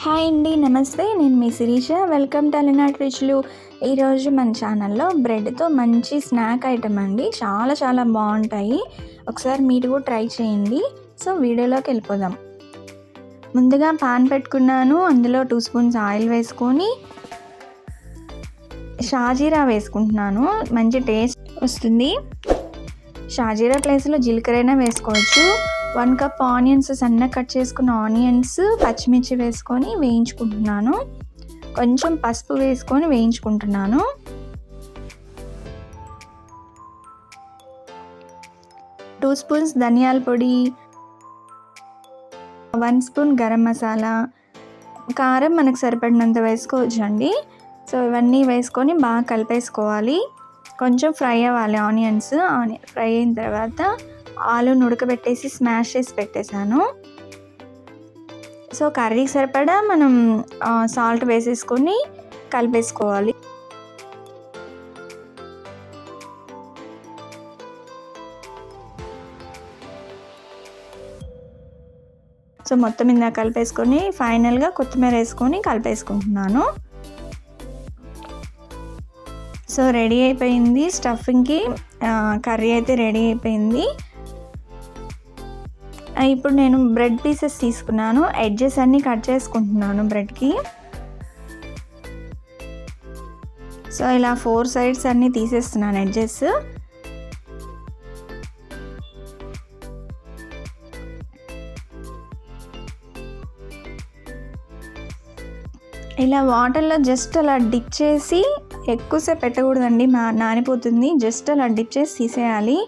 Hi అండి నమస్తే. నేను మీ శిరీష. వెల్కమ్ టు రిచ్లు రుచులు ఈరోజు మన ఛానల్లో బ్రెడ్తో మంచి స్నాక్ ఐటమ్ అండి. చాలా చాలా బాగుంటాయి. ఒకసారి మీరు కూడా ట్రై చేయండి. సో వీడియోలోకి వెళ్ళిపోదాం. ముందుగా పాన్ పెట్టుకున్నాను. అందులో టూ స్పూన్స్ ఆయిల్ వేసుకొని షాజీరా వేసుకుంటున్నాను. మంచి టేస్ట్ వస్తుంది. షాజీరా ప్లేస్లో జీలకర్ర అయినా వేసుకోవచ్చు. వన్ కప్ ఆనియన్స్ సన్న కట్ చేసుకున్న ఆనియన్స్ పచ్చిమిర్చి వేసుకొని వేయించుకుంటున్నాను. కొంచెం పసుపు వేసుకొని వేయించుకుంటున్నాను. టూ స్పూన్స్ ధనియాల పొడి వన్ స్పూన్ గరం మసాలా కారం మనకు సరిపడినంత వేసుకోవచ్చు అండి సో ఇవన్నీ వేసుకొని బాగా కలిపేసుకోవాలి. కొంచెం ఫ్రై అవ్వాలి ఆనియన్స్. ఆనియన్ ఫ్రై అయిన తర్వాత ఆలును ఉడకబెట్టేసి స్మాష్ చేసి పెట్టేశాను. సో కర్రీకి సరిపడా మనం సాల్ట్ వేసేసుకొని కలిపేసుకోవాలి. సో మొత్తం ఇందాక కలిపేసుకొని ఫైనల్గా కొత్తిమీర వేసుకొని కలిపేసుకుంటున్నాను. సో రెడీ అయిపోయింది స్టఫింగ్కి. కర్రీ అయితే రెడీ అయిపోయింది. ఇప్పుడు నేను బ్రెడ్ పీసెస్ తీసుకున్నాను. ఎడ్జెస్ అన్నీ కట్ చేసుకుంటున్నాను బ్రెడ్కి. సో ఇలా ఫోర్ సైడ్స్ అన్నీ తీసేస్తున్నాను ఎడ్జెస్. ఇలా వాటర్లో జస్ట్ అలా డిప్ చేసి ఎక్కువసేపు పెట్టకూడదండి మా నానిపోతుంది. జస్ట్ అలా డిప్ చేసి తీసేయాలి.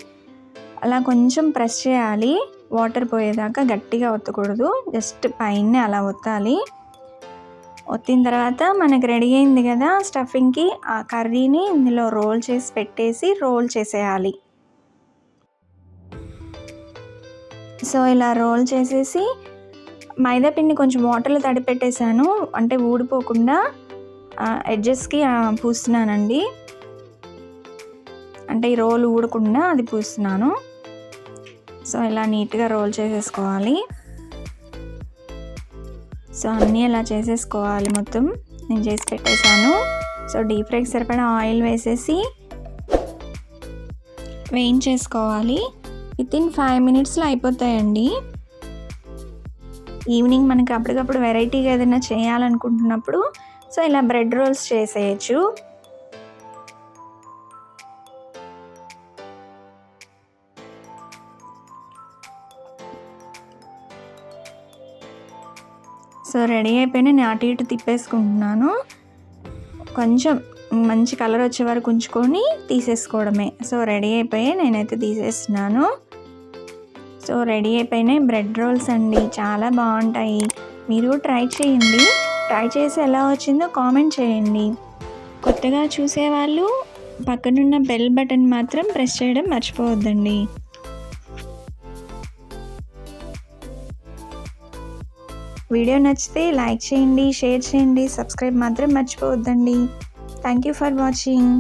అలా కొంచెం ప్రెస్ చేయాలి. వాటర్ పోయేదాకా గట్టిగా ఒత్తకూడదు. జస్ట్ పైన అలా ఒత్తాలి. ఒత్తిన తర్వాత మనకు రెడీ అయింది కదా స్టఫింగ్కి. ఆ కర్రీని ఇందులో రోల్ చేసి పెట్టేసి రోల్ చేసేయాలి. సో ఇలా రోల్ చేసేసి మైదా పిండి కొంచెం వాటర్లో తడిపెట్టేశాను అంటే ఊడిపోకుండా ఎడ్జెస్కి పూస్తున్నానండి. అంటే ఈ రోల్ ఊడకుండా అది పూస్తున్నాను. సో ఇలా నీట్గా రోల్ చేసేసుకోవాలి. సో అన్నీ ఇలా చేసేసుకోవాలి మొత్తం. నేను చేసి పెట్టేశాను. సో డీప్ ఫ్రైకి సరిపడా ఆయిల్ వేసేసి వేయించేసుకోవాలి. విత్ ఇన్ ఫైవ్ మినిట్స్లో అయిపోతాయండి. ఈవినింగ్ మనకి అప్పటికప్పుడు వెరైటీగా ఏదైనా చేయాలనుకుంటున్నప్పుడు సో ఇలా బ్రెడ్ రోల్స్ చేసేయచ్చు. సో రెడీ అయిపోయిన నేను అటు ఇటు తిప్పేసుకుంటున్నాను. కొంచెం మంచి కలర్ వచ్చే వరకు ఉంచుకొని తీసేసుకోవడమే. సో రెడీ అయిపోయి నేనైతే తీసేస్తున్నాను. సో రెడీ అయిపోయినాయి బ్రెడ్ రోల్స్ అండి. చాలా బాగుంటాయి. మీరు ట్రై చేయండి. ట్రై చేసి ఎలా వచ్చిందో కామెంట్ చేయండి. కొత్తగా చూసేవాళ్ళు పక్కనున్న బెల్ బటన్ మాత్రం ప్రెస్ చేయడం మర్చిపోవద్దండి. వీడియో నచ్చితే లైక్ చేయండి షేర్ చేయండి సబ్స్క్రైబ్ మాత్రం మర్చిపోవద్దండి. Thank you for watching